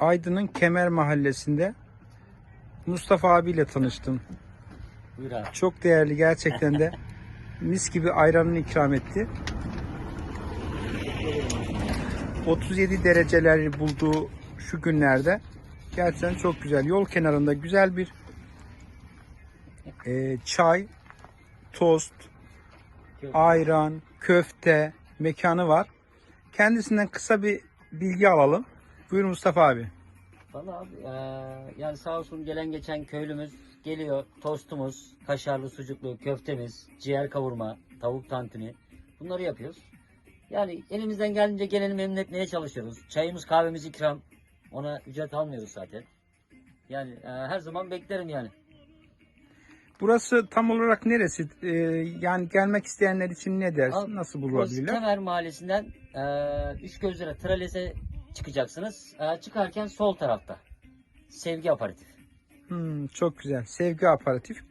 Aydın'ın Kemer Mahallesi'nde Mustafa abiyle tanıştım. Buyur abi. Çok değerli gerçekten de. Mis gibi ayranını ikram etti. 37 dereceleri bulduğu şu günlerde gerçekten çok güzel. Yol kenarında güzel bir e, çay, tost, ayran, köfte mekanı var. Kendisinden kısa bir bilgi alalım. Buyur Mustafa abi. Valla abi eee, yani sağ olsun gelen geçen köylümüz geliyor. Tostumuz, kaşarlı sucuklu köftemiz, ciğer kavurma, tavuk tantuni bunları yapıyoruz. Yani elimizden geldiğince geleni memnun etmeye çalışıyoruz. Çayımız kahvemiz ikram. Ona ücret almıyoruz zaten. Yani eee, her zaman beklerim yani. Burası tam olarak neresi? Ee, yani gelmek isteyenler için ne dersin? Abi, Nasıl Burası bulabilirler? Kemer Mahallesi'nden eee Üç Gözlere Trales'e çıkacaksınız. Eee, çıkarken sol tarafta. Sevgi aparatif. Hmm, çok güzel. Sevgi aparatif.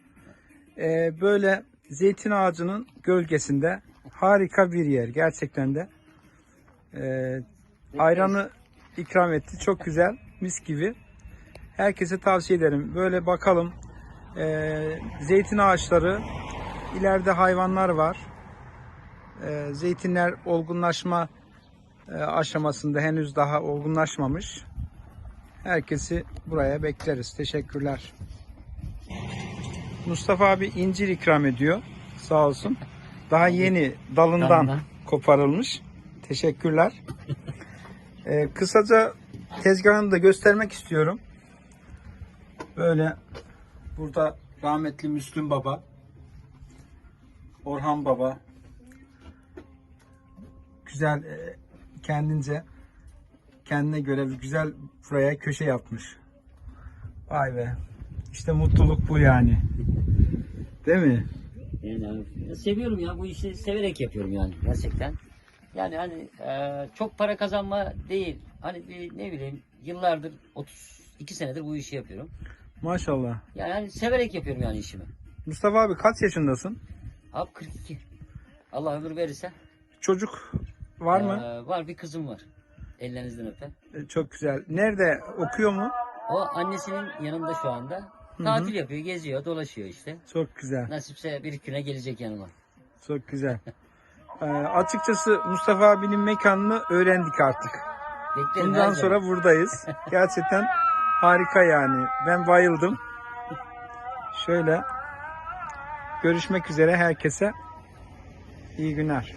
Ee, böyle zeytin ağacının gölgesinde harika bir yer. Gerçekten de. Ee, ayranı ikram etti. Çok güzel. Mis gibi. Herkese tavsiye ederim. Böyle bakalım. Ee, zeytin ağaçları. ileride hayvanlar var. Ee, zeytinler olgunlaşma e, aşamasında henüz daha olgunlaşmamış. Herkesi buraya bekleriz. Teşekkürler. Mustafa abi incir ikram ediyor. Sağ olsun. Daha yeni dalından Dalından. koparılmış. Teşekkürler. Ee, kısaca tezgahını da göstermek istiyorum. Böyle burada rahmetli Müslüm Baba, Orhan Baba güzel e, kendince kendine göre bir güzel buraya köşe yapmış. Vay be. İşte mutluluk bu yani. Değil mi? Yani abi, seviyorum ya bu işi severek yapıyorum yani gerçekten. Yani hani e, çok para kazanma değil. Hani bir ne bileyim yıllardır 32 senedir bu işi yapıyorum. Maşallah. Yani hani severek yapıyorum yani işimi. Mustafa abi kaç yaşındasın? Abi 42. Allah ömür verirse. Çocuk var mı? e, var bir kızım var. Ellerinizden öper. Ee, Çok güzel. Nerede? Okuyor mu? O annesinin yanında şu anda. Tatil yapıyor, geziyor, dolaşıyor işte. Çok güzel. Nasipse bir güne gelecek yanıma. Çok güzel. Ee, açıkçası Mustafa abinin mekanını öğrendik artık. Beklerim Bundan her sonra zaman. buradayız. Gerçekten harika yani. Ben bayıldım. Şöyle görüşmek üzere herkese. İyi günler.